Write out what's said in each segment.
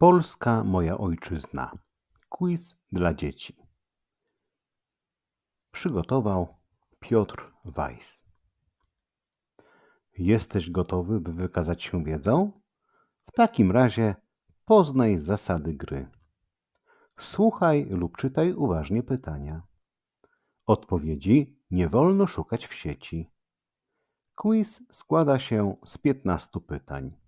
Polska moja ojczyzna. Quiz dla dzieci. Przygotował Piotr Weiss. Jesteś gotowy, by wykazać się wiedzą? W takim razie poznaj zasady gry. Słuchaj lub czytaj uważnie pytania. Odpowiedzi nie wolno szukać w sieci. Quiz składa się z 15 pytań.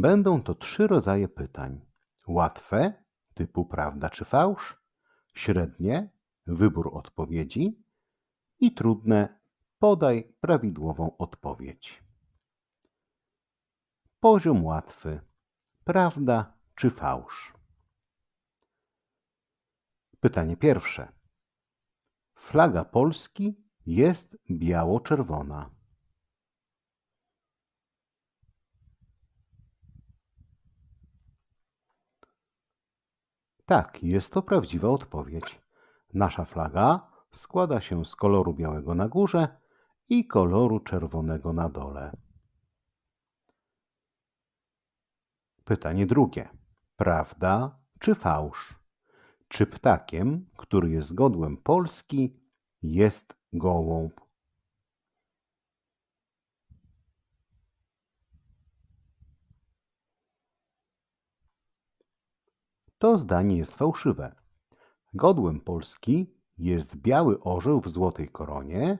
Będą to trzy rodzaje pytań: łatwe, typu prawda czy fałsz, średnie, wybór odpowiedzi i trudne, podaj prawidłową odpowiedź. Poziom łatwy: prawda czy fałsz. Pytanie pierwsze. Flaga Polski jest biało-czerwona. Tak, jest to prawdziwa odpowiedź. Nasza flaga składa się z koloru białego na górze i koloru czerwonego na dole. Pytanie drugie. Prawda czy fałsz? Czy ptakiem, który jest godłem Polski, jest gołąb? To zdanie jest fałszywe. Godłem Polski jest biały orzeł w złotej koronie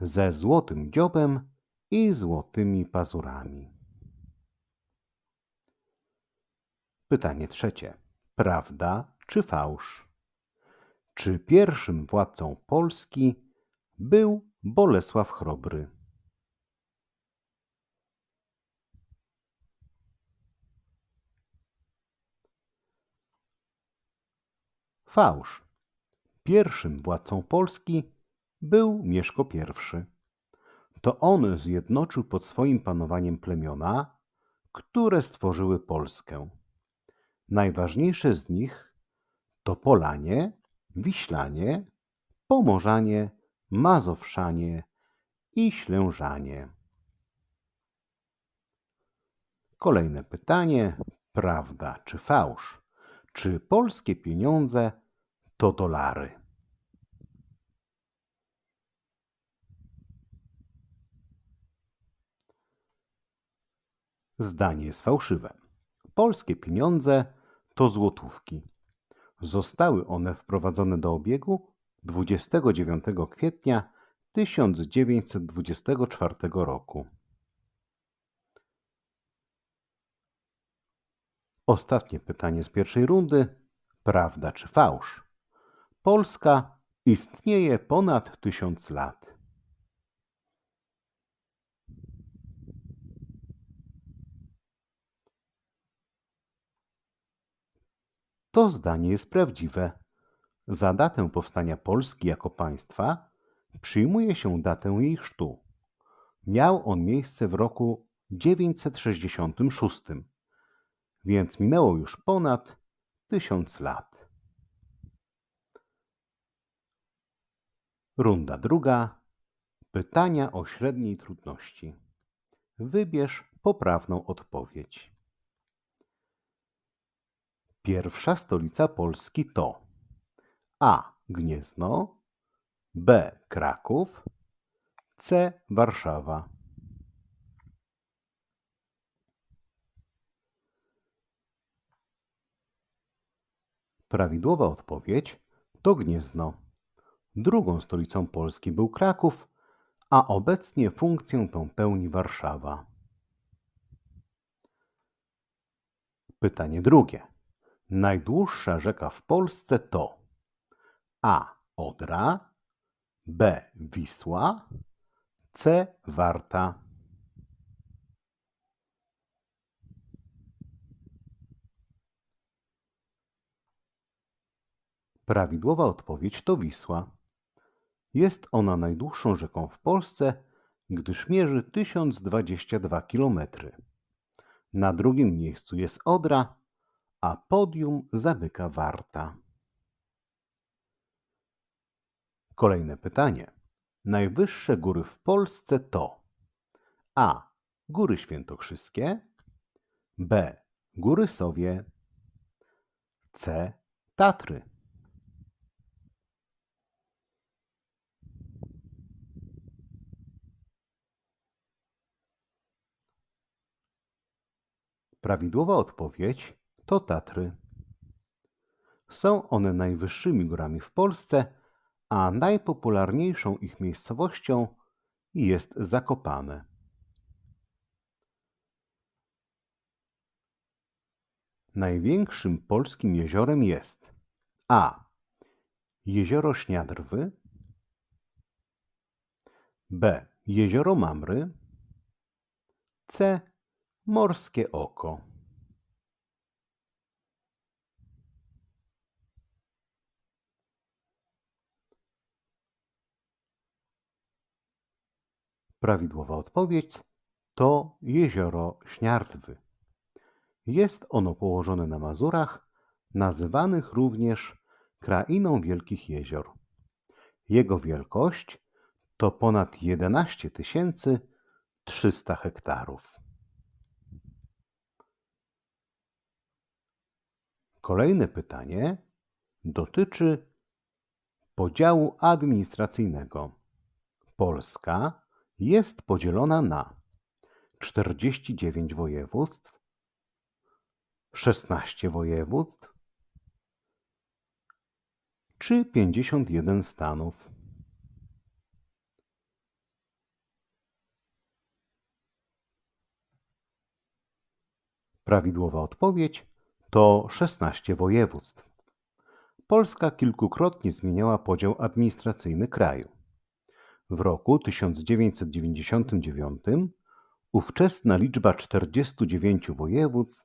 ze złotym dziobem i złotymi pazurami. Pytanie trzecie. Prawda czy fałsz? Czy pierwszym władcą Polski był Bolesław Chrobry? Fałsz. Pierwszym władcą Polski był Mieszko I. To on zjednoczył pod swoim panowaniem plemiona, które stworzyły Polskę. Najważniejsze z nich to Polanie, Wiślanie, Pomorzanie, Mazowszanie i Ślężanie. Kolejne pytanie: prawda czy fałsz? Czy polskie pieniądze to dolary? Zdanie jest fałszywe. Polskie pieniądze to złotówki. Zostały one wprowadzone do obiegu 29 kwietnia 1924 roku. Ostatnie pytanie z pierwszej rundy. Prawda czy fałsz? Polska istnieje ponad tysiąc lat. To zdanie jest prawdziwe. Za datę powstania Polski jako państwa przyjmuje się datę jej chrztu. Miał on miejsce w roku 966, więc minęło już ponad tysiąc lat. Runda druga. Pytania o średniej trudności. Wybierz poprawną odpowiedź. Pierwsza stolica Polski to A. Gniezno, B. Kraków, C. Warszawa. Prawidłowa odpowiedź to Gniezno. Drugą stolicą Polski był Kraków, a obecnie funkcję tą pełni Warszawa. Pytanie drugie. Najdłuższa rzeka w Polsce to A. Odra, B. Wisła, C. Warta. Prawidłowa odpowiedź to Wisła. Jest ona najdłuższą rzeką w Polsce, gdyż mierzy 1022 km. Na drugim miejscu jest Odra, a podium zamyka Warta. Kolejne pytanie. Najwyższe góry w Polsce to A. Góry Świętokrzyskie, B. Góry Sowie. C. Tatry. Prawidłowa odpowiedź to Tatry. Są one najwyższymi górami w Polsce, a najpopularniejszą ich miejscowością jest Zakopane. Największym polskim jeziorem jest A. Jezioro Śniadrwy B. Jezioro Mamry C. Morskie Oko Prawidłowa odpowiedź to jezioro Śniardwy. Jest ono położone na Mazurach, nazywanych również krainą wielkich jezior. Jego wielkość to ponad 11 300 hektarów. Kolejne pytanie dotyczy podziału administracyjnego. Polska jest podzielona na 49 województw, 16 województw czy 51 stanów. Prawidłowa odpowiedź to 16 województw. Polska kilkukrotnie zmieniała podział administracyjny kraju. W roku 1999 ówczesna liczba 49 województw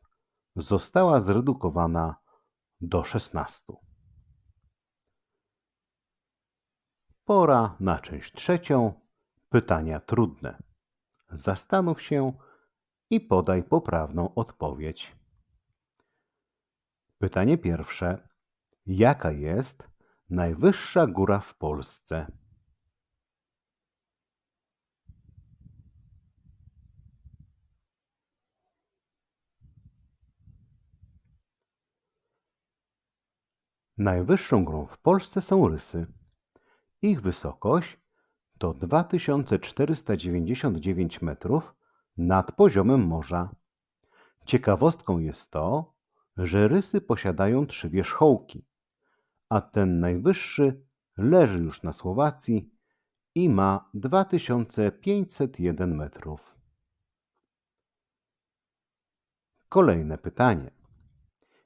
została zredukowana do 16. Pora na część trzecią. Pytania trudne. Zastanów się i podaj poprawną odpowiedź. Pytanie pierwsze. Jaka jest najwyższa góra w Polsce? Najwyższą górą w Polsce są Rysy. Ich wysokość to 2499 metrów nad poziomem morza. Ciekawostką jest to, że Rysy posiadają trzy wierzchołki, a ten najwyższy leży już na Słowacji i ma 2501 metrów. Kolejne pytanie.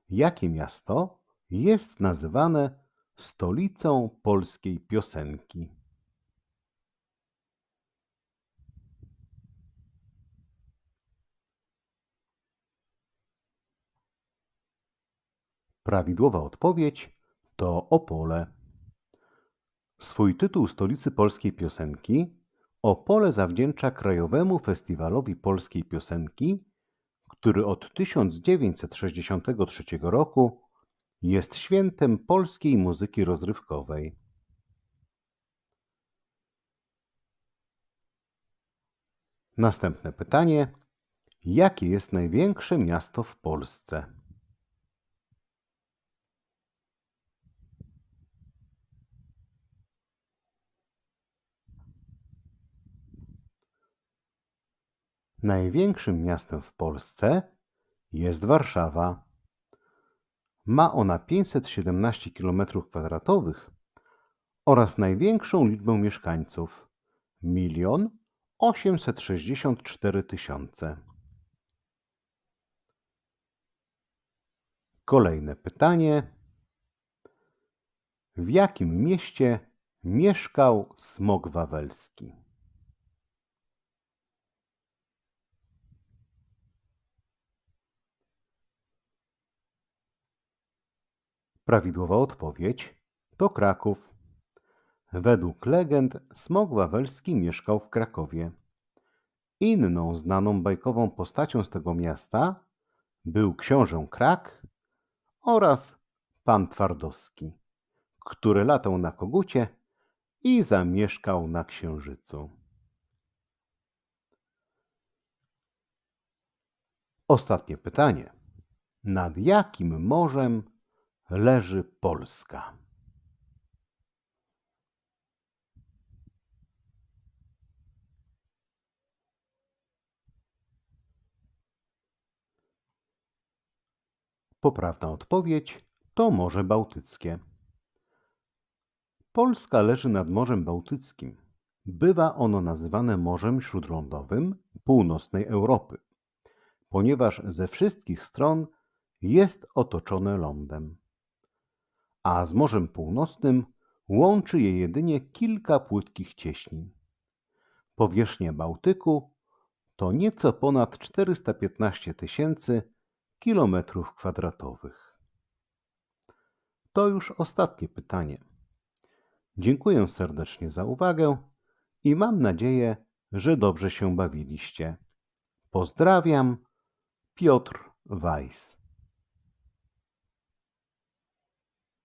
Jakie miasto jest nazywane stolicą polskiej piosenki. Prawidłowa odpowiedź to Opole. Swój tytuł stolicy polskiej piosenki Opole zawdzięcza Krajowemu Festiwalowi Polskiej Piosenki, który od 1963 roku jest świętem polskiej muzyki rozrywkowej. Następne pytanie. Jakie jest największe miasto w Polsce? Największym miastem w Polsce jest Warszawa. Ma ona 517 km2 oraz największą liczbę mieszkańców milion 864 tysiące. Kolejne pytanie. W jakim mieście mieszkał smok wawelski? Prawidłowa odpowiedź to Kraków. Według legend smok wawelski mieszkał w Krakowie. Inną znaną bajkową postacią z tego miasta był książę Krak oraz pan Twardowski, który latał na kogucie i zamieszkał na księżycu. Ostatnie pytanie. Nad jakim morzem leży Polska? Poprawna odpowiedź to Morze Bałtyckie. Polska leży nad Morzem Bałtyckim. Bywa ono nazywane Morzem Śródlądowym północnej Europy, ponieważ ze wszystkich stron jest otoczone lądem. A z Morzem Północnym łączy je jedynie kilka płytkich cieśnin. Powierzchnia Bałtyku to nieco ponad 415 tysięcy kilometrów kwadratowych. To już ostatnie pytanie. Dziękuję serdecznie za uwagę i mam nadzieję, że dobrze się bawiliście. Pozdrawiam, Piotr Weiss.